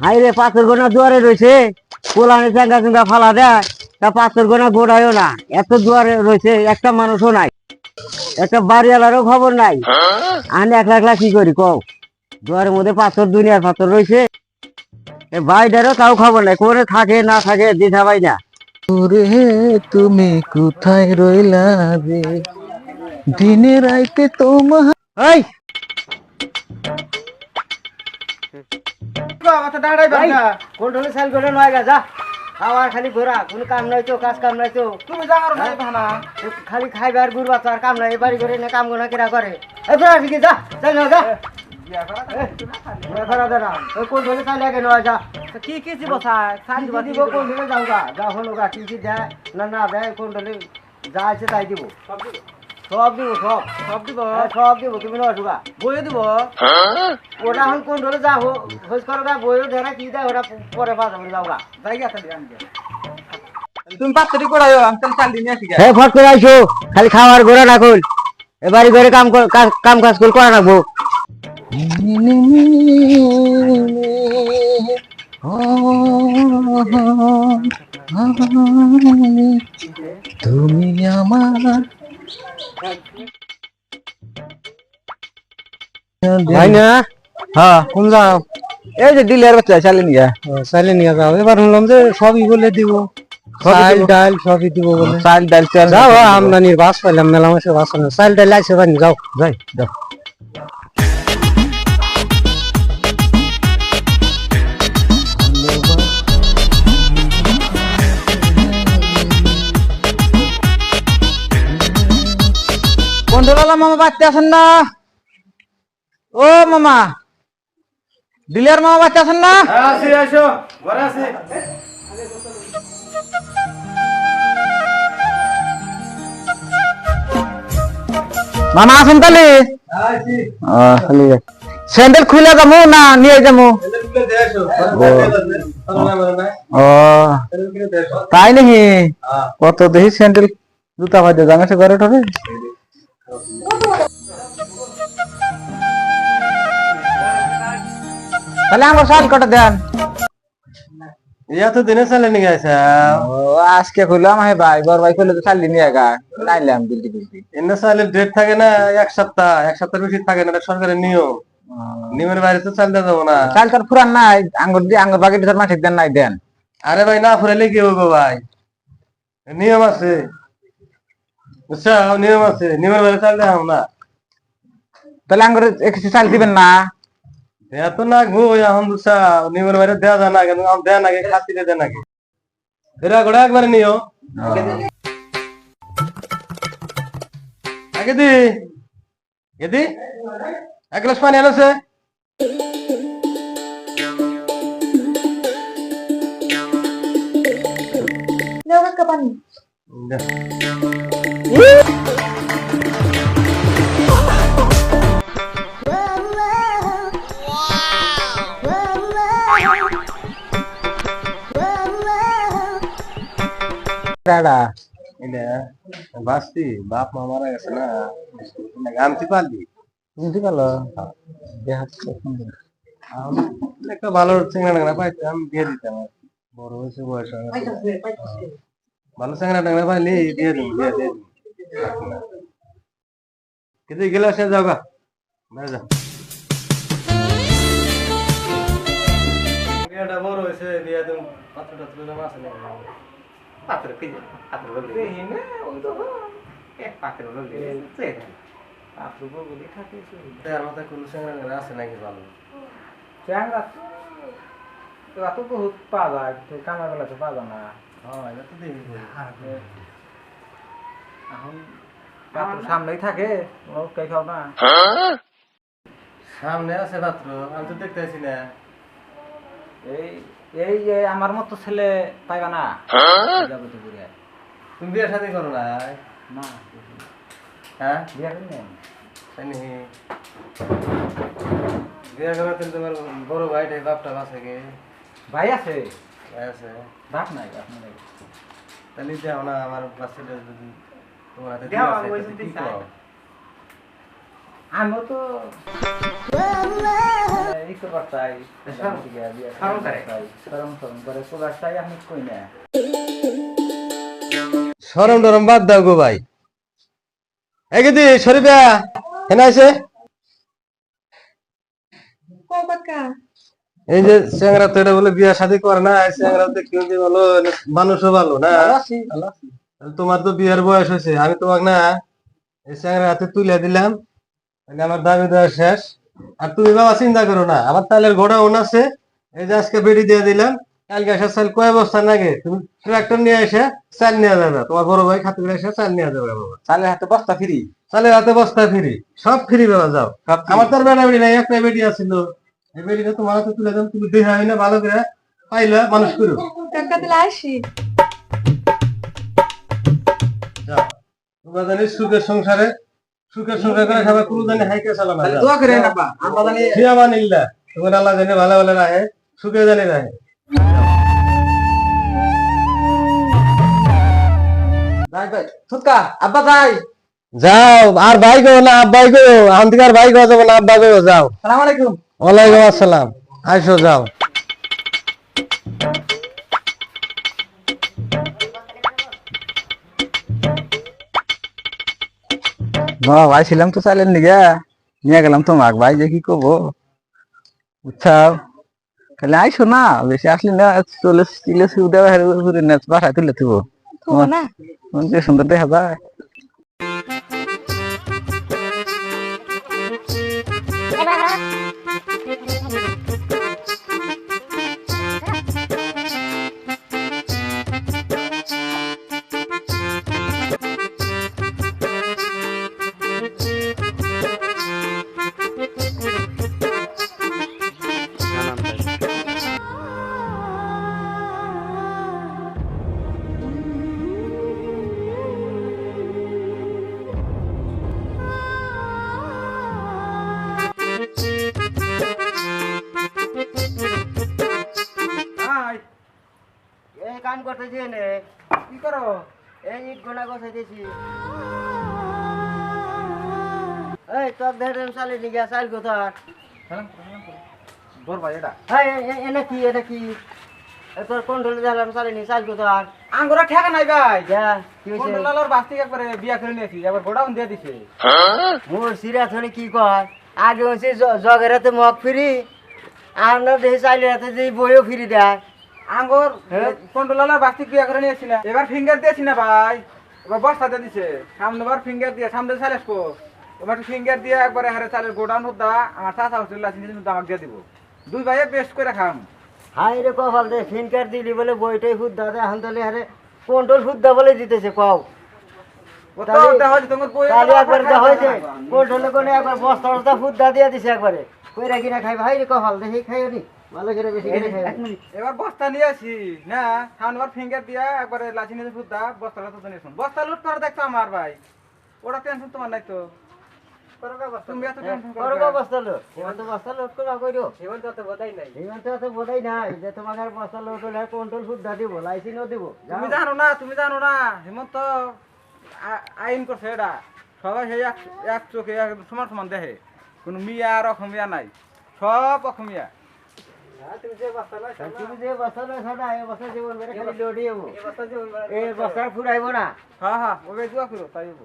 High রে পাথর গোনা দুয়ারে রয়েছে কোলানে চাঙ্গা চুঙ্গা ফালা দেয় তা পাথর গোনা গোড়ায়ও না এত দুয়ারে রয়েছে একটা মানুষও নাই একটা বাড়িওয়ালারও খবর নাই। আমি একলা একলা কি করি কও? দুয়ারের মধ্যে পাথর দুনিয়ার পাথর রয়েছে এ ভাইটারও তাও খবর নাই কোনে থাকে না থাকে দিশা ভাই না তুমি কোথায় রইলা রে? দিনে রাইতে তোমার এই। কোনটা সাইল করে নয় গা যা। খাওয়া খালি ঘোরা কোনো কাম নাই তো কাজ কাম নাই তো। তুমি যাও না এ খালি খাইবার গুড়বা তো আর কাম নাই এবারে করে না কাম গোনা কিরা করে? এই তোরা ঠিক যা চাই না যা। কি কি দিব দিব কোন ধরে যাও গা। যা হলো কি কি দেয় না না দেয় কোন ধরে যা আছে তাই দিব। সব দিব? সব সব। দিব? হ্যাঁ, সব দিব তুমি নয় গা বইয়ে দিব? ওটা এখন কোন ধরে যা হোস করো গা বইও ধরে কি দেয় ওটা পরে বাজা করে যাও গা। যাই গা তাহলে আমি তুমি পাত্রটি করাইও আমি তাহলে চাল দিনে আসি হ্যাঁ ফট করে আইসো খালি খাওয়ার গোড়া না কল এবারে করে কাম কাম কাজ করে করা রাখব। তুমি আমার তাই না? হ্যাঁ কোন যাও এই যে দিলের বাচ্চা চালে নিয়ে। চাইলে নিয়ে যাও। এবার শুনলাম যে সবই বলে দিব। চাল ডাল সবই দিব বলে। চাল ডাল চাল যাও আমদানির বাস পাইলাম মেলা মাসে বাস চাল ডাল পানি যাও। যাই যাও। কন্ট্রোলালা মামা বাচ্চা আছেন না? ও মামা দিলের মামা বাচ্চা আছেন না? আসি মামা আছেন তাহলে? স্যান্ডেল খুলে যাব না নিয়ে যাব? তাই নাকি? কত দেখি স্যান্ডেল জুতা বাজে জানাছে ঘরে ঠরে তাহলে আমার শাল কটা দেন। ইয়া তো দিনে চালে নিয়ে গেছে ও আজকে ভাই বড় ভাই খুলে তো চালি নিয়ে গা নাইলাম বিলটি বিলটি এনে চালে ডেট থাকে না এক সপ্তাহ এক বেশি থাকে না সরকারের নিয়ম। নিয়মের বাইরে তো যাব না। চাল নাই আঙ্গুর দিয়ে আঙ্গুর বাকি ধর মাঠিক দেন নাই দেন। আরে ভাই না ফুরাইলে কি হইব ভাই? নিয়ম আছে। বুঝছ নিয়ম আছে। নিয়মের বাইরে চালতে যাব না। তাহলে আঙ্গুর একটু চাল দিবেন না? এত না গো এখন বুঝছা নিয়মের বাইরে দেওয়া যায় না কিন্তু আমার দেয় নাকি খাতি দেয় নাকি। এরা গোড়া একবারে নিও আগে দি গেদি এক গ্লাস পানি আনছে দাদা বাপ মা মারা গেছে না? আনতে পারলি? বুঝতে পারল? একটা ভালো চিংড়া টাংরা পাইতে আমি দিয়ে দিতাম। বড় হয়েছে বয়স ভালো চিংড়া টাংরা পাইলে দিয়ে দিন দিয়ে দিয়ে দিন কিন্তু গেলে আসে যাও গা না যা। বিয়াটা বড় হয়েছে বিয়া দিন পাত্র টাত্র জমা আছে না পাত্র কি? পাত্র বললি পাত্র বললি পাত্র বললি থাকে তার মাথায় কোনো চিংড়া টাংরা আছে নাকি ভালো? চ্যাংরা তো এত বহুত পাওয়া যায় কামার বেলা তো পাওয়া না। হ্যাঁ এটা তো দেখি এখন পাত্র সামনেই থাকে ও খাও না। সামনে আছে পাত্র আমি তো দেখতে আছি না। এই এই যে আমার মতো ছেলে পাইবা না? যাবে তো ঘুরে। তুমি বিয়ের সাথে করো না? না। হ্যাঁ? বিয়ে করি না তাই নাকি? বিয়ে করার তো তোমার বড় ভাইটাই বাপটা বাসে গে ভাই আছে? ভাই আছে। বাপ নাই বাপ নাই। তাহলে যাও না আমার বাচ্চাটা যদি তোমার হাতে দেও, দিয়ে আমি ওই তাহলে চাই। আমি তো এই তো করতাই সরম করে। সরম সরম করে। কোলারটাই আমি কই না। সরম টরম বাদ দাও গো ভাই। শরীফা হেনা আছে এই যে চ্যাংরা তো এটা বলে বিয়া শাদী করে না চ্যাংরা দেখি বলো মানুষও ভালো না। তোমার তো বিয়ের বয়স হয়েছে আমি তোমাকে না এই চ্যাংরা হাতে তুলে দিলাম তাহলে আমার দাবি দেওয়া শেষ। আর তুমি বাবা চিন্তা করো না আমার তালের গোডাউন আছে এই যে আজকে বেড়ি দিয়ে দিলাম কালকে এসে চাল কয় বস্তা লাগে? তুমি ট্রাক্টর নিয়ে এসে চাল নিয়ে যাবে তোমার বড় ভাই খাতে করে এসে চাল নিয়ে যাবে বাবা। চালের হাতে বস্তা ফ্রি? চালের হাতে বস্তা ফ্রি সব ফ্রি বাবা যাও। আমার তার বেড়া বেড়ি নাই একটা বেড়ি আছিল এই বেড়িটা তোমার হাতে তুলে দাম তুমি দেহা হয় না ভালো করে পাইলে মানুষ করো টাকা দিলে আসি। জানি সুখের সংসারে সুখের সংসার করে খাবার কোনো জানি হাইকে চালানো দোয়া জানি তোমার আল্লাহ জানি ভালো ভালো রাহে সুখে জানি রাহে। যাই ভাই ফুটকা আব্বা যাও আর ভাই গো না আব্বাই গো আন্তিকার ভাই গো যাব না আব্বা গো যাও। সালাম আলাইকুম। ওয়ালাইকুম আসসালাম। আইসো যাও। ভাই ছিলাম তো চাইলেন নিগে। নিয়ে গেলাম তোমাক ভাই যে কি করব বুঝছাও খালি আইসো না বেশি আসলি না চলে চিলে সুদে ঘুরে নেচ বাসায় তুলে থিব সুন্দর দেখা যায় এই কাম করতেছি নে কি করো? এই ইট গোনা গছাইতেছি। এই তোর ধরে চালে নিয়ে চাল কোথায়? বর ভাই এটা। এ- এনে কি এটা কি? তোর কোন ঢোলে দিলাম চালে নি চাল কোথায়? আঙ্গুরা ঠেকা নাই ভাই। যা কি হয়েছে কন্ট্রোলার বাস্তিক একবারে বিয়া করে নিয়েছি একবার গোডাউন দিয়ে দিছে। মোর সিরিয়াস হলে কি কয়? আগে হচ্ছে জগের হাতে মগ ফিরি আমরা দেখি চাইলে হাতে যে বইও ফিরি দেয়। আঙ্গুর হ্যাঁ? কন্ট্রোলার বাস্তিক বিয়া করে নিয়েছি না এবার ফিঙ্গার দিয়েছি না ভাই। এবার বস্তা দিয়ে দিছে। সামনে বার ফিঙ্গার দিয়ে সামনে চালেস কো এবার ফিঙ্গার দিয়ে একবারে হারে চালের গোডাউন হদ্দা আমার চাষা হোস্টেল আছে কিন্তু আমাকে দিয়ে দিব। দুই ভাইয়ে বেস্ট করে খাম। হাই রে কপাল দে ফিনকার দিলি বলে বইটাই ফুদ্দা দে এখন তাহলে আরে কন্ট্রোল ফুদ্দা বলে দিতেছে কও। একবার হয়েছে কন্ট্রোলে কোনে একবার বস্তা বস্তা ফুদ্দা দিয়ে দিছে একবারে। কইরা কিনা খাই ভাই রে কপাল দেখি খাইও নি। ভালো করে বেশি করে খাই এবার বস্তা নিয়ে আসি। না ফিঙ্গার দিয়া একবারে লাচি নিয়ে ফুদ্দা বস্তাটা তো নিয়ে শুন বস্তা লুট করে আমার ভাই। ওটা টেনশন তোমার নাই তো। তুমি এত টেনশন করো বস্তা লোড এবার তো বস্তা লোড করা কইরো। এবার তো বোধাই নাই। এবার তো এত বোধাই নাই যে তোমাকে আর বস্তা হলে কন্ট্রোল দিব দিব। তুমি জানো না তুমি জানো না হেমন্ত আ- আইন করছে এটা। সবাই সেই এক এক চোখে এক সমান সমান দেখে। কোনো মিয়া আর অসমীয়া নাই। সব অসমীয়া তুমি যে বস্তা লয় সাদা এই বস্তা জীবন বেড়ে খালি লোডই হব এই বস্তা ফুরাইবো না। হ্যাঁ হ্যাঁ ওকে দোয়া করো তাই হব